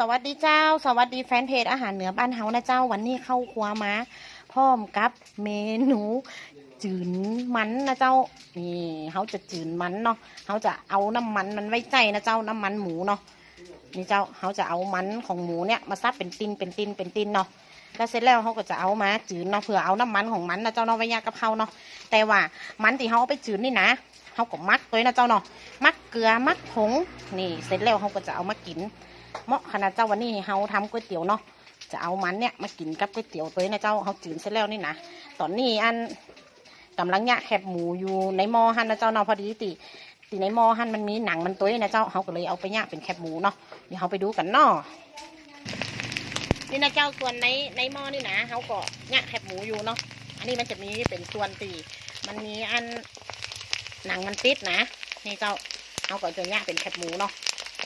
สวัสดีเจ้า สวัสดีแฟนเพจอาหารเหนือบ้านเฮานะเจ้าวันนี้เข้าครัวมาพร้อมกับเมนูจืนมันนะเจ้านี่เขาจะจืนมันเนาะเขาจะเอาน้ำมันมันไว้ใจนะเจ้าน้ำมันหมูเนาะนี่เจ้าเขาจะเอามันของหมูเนี่ยมาซับเป็นตินเป็นตินเป็นตินเนาะแล้วเสร็จแล้วเขาก็จะเอามาจืนเนาะเผื่อเอาน้ำมันของมันนะเจ้าเนาะไว้ยากกับเขาเนาะแต่ว่ามันที่เขาเอาไปจืนนี่นะเขาก็มักตัวนะเจ้าเนาะมักเกลือมักผงนี่เสร็จแล้วเขาก็จะเอามากิน เหมาะขนาดเจ้าวันนี้เขาทำก๋วยเตี๋ยวเนาะจะเอามันเนี่ยมากินกับก๋วยเตี๋ยวตัวนี้นะเจ้าเขาจืดเสร็จแล้วนี่นะตอนนี้อันกำลังเนี่ยแคบหมูอยู่ในหม้อหั่นนะเจ้าเนาะพอดีติติในหม้อหั่นมันมีหนังมันตัวนะเจ้าเขาก็เลยเอาไปยะเป็นแคบหมูเนาะเดี๋ยวเขาไปดูกันเนาะนี่นะเจ้าส่วนในในหม้อนี่นะเขาก็ยะแคบหมูอยู่เนาะอันนี้มันจะมีเป็นส่วนตีมันมีอันหนังมันติดนะ นี่เจ้าเขาก็จะยะเป็นแคบหมูเนาะ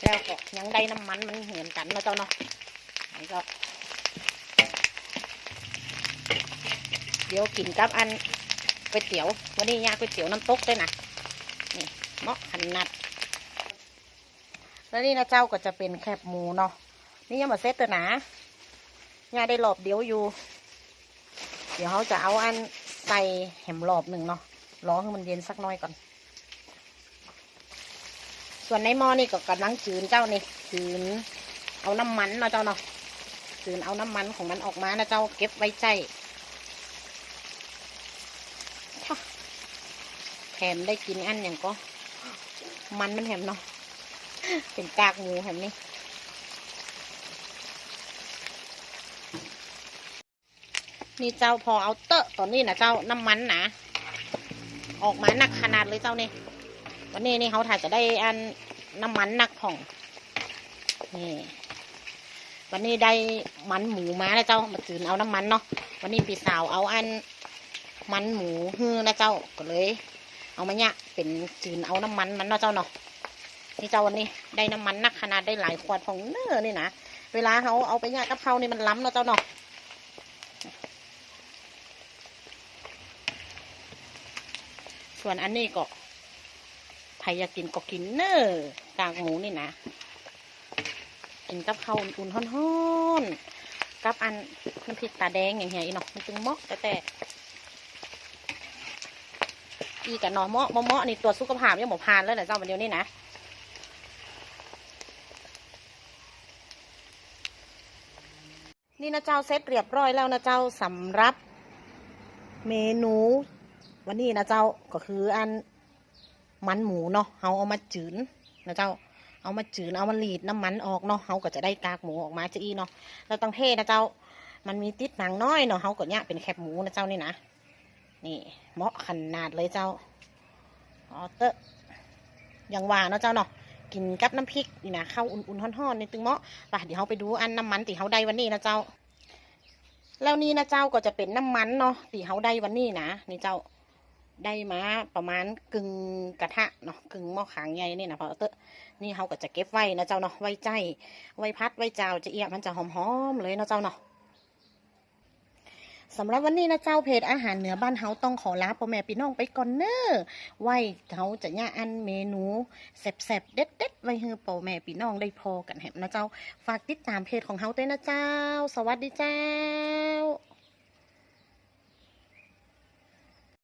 แล้วก็ยังได้น้ำมันมันเหมือนกันนะเจ้าเนาะนี่ก็เดี๋ยวกินกับอันก๋วยเตี๋ยว วันนี้ยาก๋วยเตี๋ยวน้ำตกด้วยนะนี่เมาะขนาดแล้วนี่นะเจ้าก็จะเป็นแคบหมูเนาะนี่ยังมาเซตตัวนะย่าได้หลอบเดี๋ยวอยู่ เดี๋ยวเขาจะเอาอันใส่แหมหลอบหนึ่งเนาะรอให้มันเย็นสักน้อยก่อน ส่วนในหม้อนี่ก็กำลังจืนเจ้านี่จืนเอาน้ำมันเนาะเจ้าเนาะจืนเอาน้ำมันของมันออกมานะเจ้าเก็บไว้ใจแถมได้กินอันอย่างก็ มันมันแถมเนาะเป็นกากหมูแถมนี่นี่เจ้าพอเอาเตอะตอนนี้นะเจ้าน้ำมันนะออกมาหนักขนาดเลยเจ้านี่ วันนี้นี่เขาถ่ายจะได้อันน้ำมันนักผ่อง นี่ วันนี้ได้มันหมูมานะเจ้า มาจืนเอาน้ำมันเนาะ วันนี้พี่สาวเอาอันมันหมูฮื้อนะเจ้า ก็เลย เอามาเนี่ยเป็นจืนเอาน้ำมันมันเนาะเจ้าเนาะ นี่เจ้าวันนี้ได้น้ำมันนักขนาดได้หลายขวดของเนื้อนี่นะ เวลาเขาเอาไปเนี่ยกับเขานี่มันล้ำเนาะเจ้าเนาะส่วนอันนี้ก็ ใครอยากกินก็กินเนอะกากหมูนี่นะ กินกับข้าวอุ่นๆฮ้อนๆกับอันน้ำพริกตาแดงอย่างเงี้ยอีเนาะมันจึงเหมาะแต่แต่อีกับนาะเมาะเมาะนี่ตัวสุขภาพยังหมอพานแล้วแหละเจ้าวันเดียวนี่นะนี่นะเจ้าเซตเรียบร้อยแล้วนะเจ้าสำหรับเมนู วันนี้นะเจ้าก็คืออัน มันหมูเนาะเอาเอามาจืนนะเจ้า เอามาจืนเอามาหลีดน้ำมันออกเนาะเขาก็จะได้กากหมูออกมาจะอีเนาะเราต้องเทนะเจ้า มันมีติดหนังน้อยเนาะเขาก็เนี่ยเป็นแคบหมูนะเจ้านี่นะนี่เหมาะขนาดเลยเจ้าออเตอร์ย่างว่าเนาะเจ้าเนาะกินกับน้ำพริกนี่นะข้าวอุ่นๆห่อนๆนี่ตึงเหมาะไปเดี๋ยวเขาไปดูอันน้ำมันตีเขาได้วันนี้นะเจ้า แล้วนี่นะเจ้าก็จะเป็นน้ำมันเนาะตีเขาได้วันนี้นะนี่เจ้า ได้มาประมาณกึ่งกระทะเนาะกึ่งหม้อขางใหญ่นี่นะพอเตอร์นี่เขาก็จะเก็บไว้นะเจ้าเนาะไว้ใจ ไว้พัดไว้เจ้าจะเอียมันจะหอมๆเลยนะเจ้าเนาะสำหรับวันนี้นะเจ้าเพจอาหารเหนือบ้านเฮาต้องขอลาพ่อแม่พี่น้องไปก่อนเนอ้อไว้เขาจะย่าอันเมนูแซ่บๆเด็ดๆไว้ให้พ่อแม่พี่น้องได้พอกันแหมนะเจ้า ฝากติดตามเพจของเฮาด้วยนะเจ้า สวัสดีเจ้า